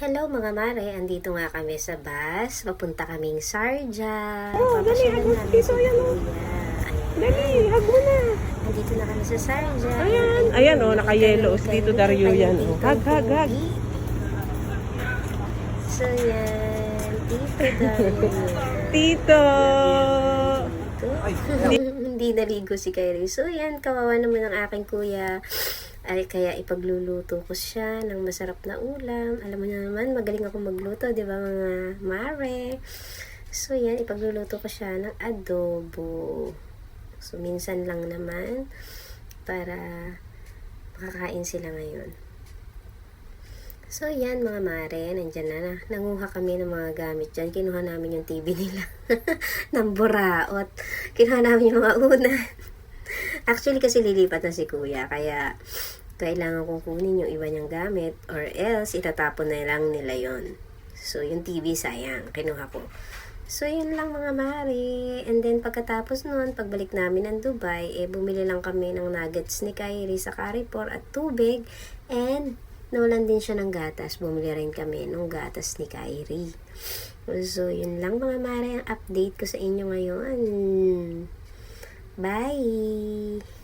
Hello mga mare, andito nga kami sa bus. Papunta kaming Sarja. Oh, dali, hag mo namin dito, si ayan, oh. Kuya. Ayan. Dali, hag mo na. Andito na kami sa Sarja. Ayan. Ayan, oh, naka-yellow. Si Tito Dario yan, oh. Tito Hag, hag, hag. Pogi. So yan, Tito Dario. Tito! Hindi naligo si Kyrie. So yan, kawawa naman ang aking kuya. Ay, kaya ipagluluto ko siya ng masarap na ulam. Alam mo na naman, magaling ako magluto, di ba mga mare? So yan, ipagluluto ko siya ng adobo. So minsan lang naman para makakain sila ngayon. So yan mga mare, nandyan na, na. Nanguha kami ng mga gamit dyan. Kinuha namin yung TV nila. ng buraot. Kinuha namin yung mga una. Actually kasi lilipat na si kuya. Kaya kailangan kong kunin yung iba niyang gamit or else itatapon na lang nila yon. So yung TV sayang. Kinuha ko. So, yun lang mga mare. And then, pagkatapos nun, pagbalik namin ng Dubai, eh, bumili lang kami ng nuggets ni Kyrie sa Carrefour at tubig. And, nawalan din siya ng gatas. Bumili rin kami ng gatas ni Kyrie. So, yun lang mga mare ang update ko sa inyo ngayon. Bye!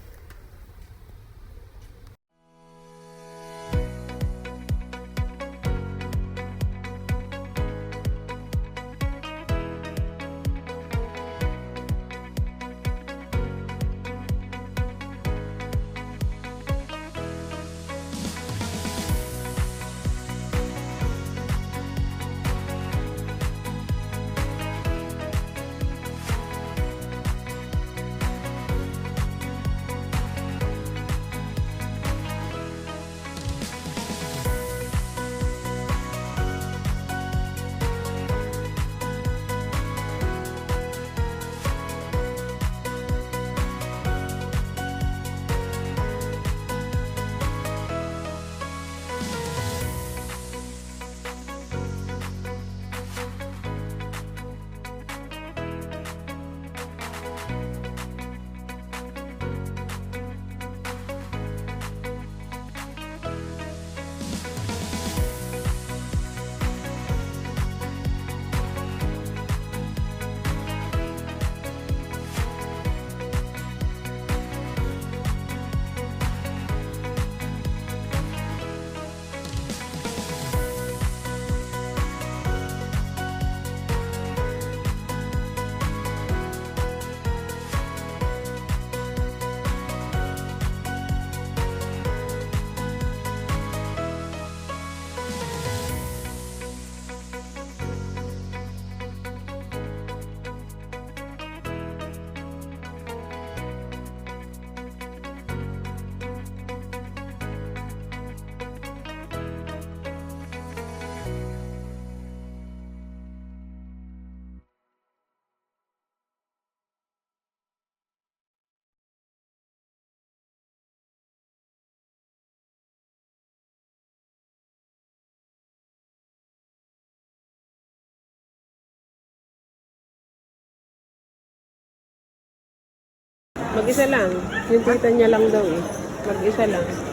Mag-isa lang. Yung tita niya lang daw eh. Mag-isa lang.